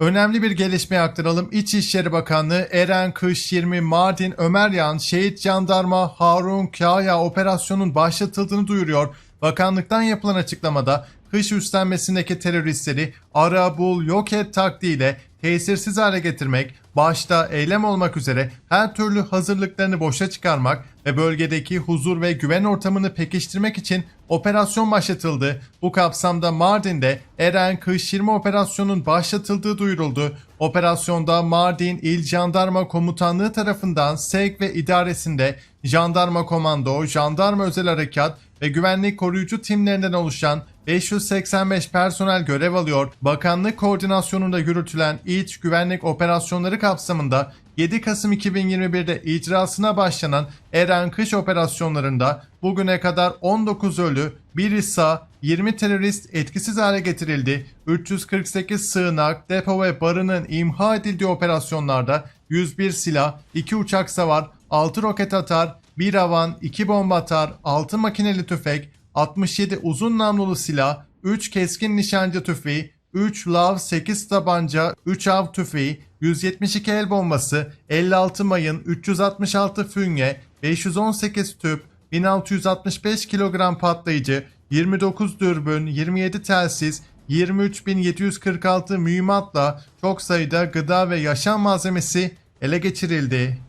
Önemli bir gelişme aktaralım. İçişleri Bakanlığı Eren Kış 20 Mardin Ömeryan Şehit Jandarma Harun Kaya operasyonun başlatıldığını duyuruyor. Bakanlıktan yapılan açıklamada kış üstlenmesindeki teröristleri ara bul yok et taktiğiyle tesirsiz hale getirmek, başta eylem olmak üzere her türlü hazırlıklarını boşa çıkarmak ve bölgedeki huzur ve güven ortamını pekiştirmek için operasyon başlatıldı. Bu kapsamda Mardin'de Eren Kış 20 operasyonun başlatıldığı duyuruldu. Operasyonda Mardin İl Jandarma Komutanlığı tarafından sevk ve idaresinde Jandarma Komando, Jandarma Özel Harekat ve güvenlik koruyucu timlerinden oluşan 585 personel görev alıyor. Bakanlık koordinasyonunda yürütülen iç güvenlik operasyonları kapsamında 7 Kasım 2021'de icrasına başlanan Eren Kış operasyonlarında bugüne kadar 19 ölü, 1 İSA, 20 terörist etkisiz hale getirildi. 348 sığınak, depo ve barının imha edildiği operasyonlarda 101 silah, 2 uçak savar, 6 roket atar, 1 havan, 2 bomba atar, 6 makineli tüfek, 67 uzun namlulu silah, 3 keskin nişancı tüfeği, 3 lav 8 tabanca, 3 av tüfeği, 172 el bombası, 56 mayın, 366 fünye, 518 tüp, 1665 kilogram patlayıcı, 29 dürbün, 27 telsiz, 23.746 mühimmatla çok sayıda gıda ve yaşam malzemesi ele geçirildi.